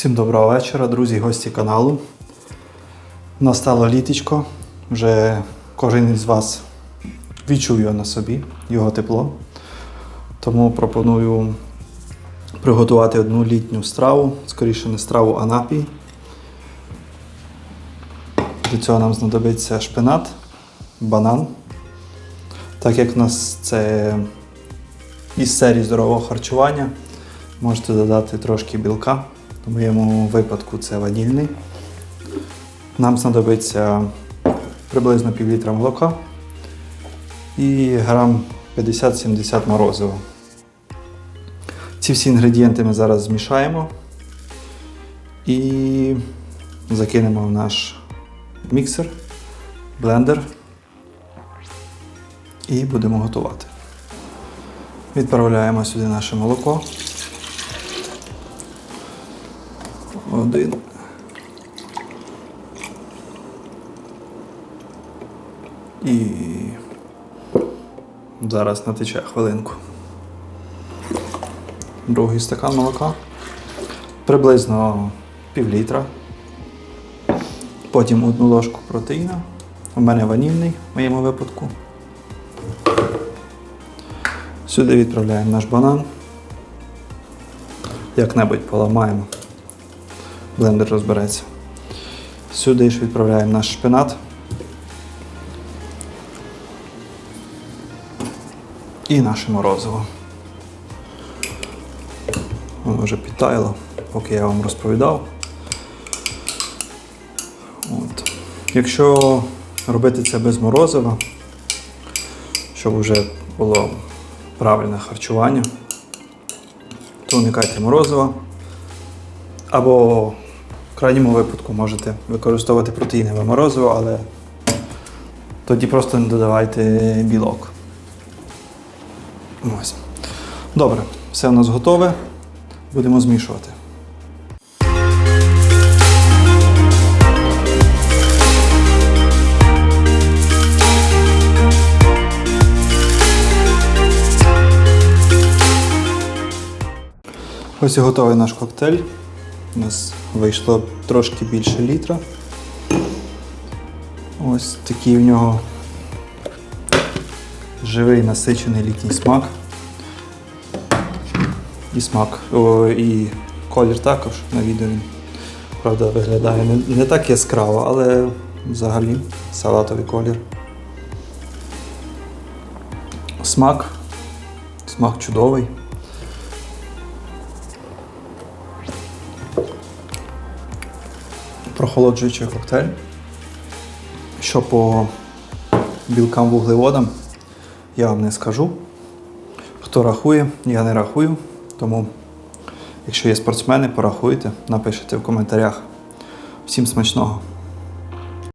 Всім доброго вечора, друзі, гості каналу. Настало літочко. Вже кожен із вас відчує на собі його тепло. Тому пропоную приготувати одну літню страву, скоріше не страву, а напій. Для цього нам знадобиться шпинат, банан. Так як в нас це із серії здорового харчування, можете додати трошки білка. В моєму випадку це ванільний. Нам знадобиться приблизно пів літра молока і грам 50-70 морозива. Ці всі інгредієнти ми зараз змішаємо і закинемо в наш міксер, блендер і будемо готувати. Відправляємо сюди наше молоко. Один. І зараз натече хвилинку. Другий стакан молока. Приблизно пів літра. Потім одну ложку протеїна. У мене ванільний в моєму випадку. Сюди відправляємо наш банан. Як-небудь поламаємо. Блендер розбереться. Сюди ж відправляємо наш шпинат. І наше морозиво. Воно вже підтаяло, поки я вам розповідав. От. Якщо робити це без морозива, щоб вже було правильне харчування, то уникайте морозива. Або в крайньому випадку можете використовувати протеїнове морозиво, але тоді просто не додавайте білок. Ось. Добре, все у нас готове. Будемо змішувати. Ось і готовий наш коктейль. У нас вийшло трошки більше літра. Ось такий в нього живий насичений літній смак. І смак, о, і колір також на відео. Він, правда, виглядає не, не так яскраво, але взагалі салатовий колір. Смак. Смак чудовий. Прохолоджуючий коктейль. Що по білкам вуглеводам, я вам не скажу. Хто рахує, я не рахую. Тому, якщо є спортсмени, порахуйте, напишіть в коментарях. Всім смачного!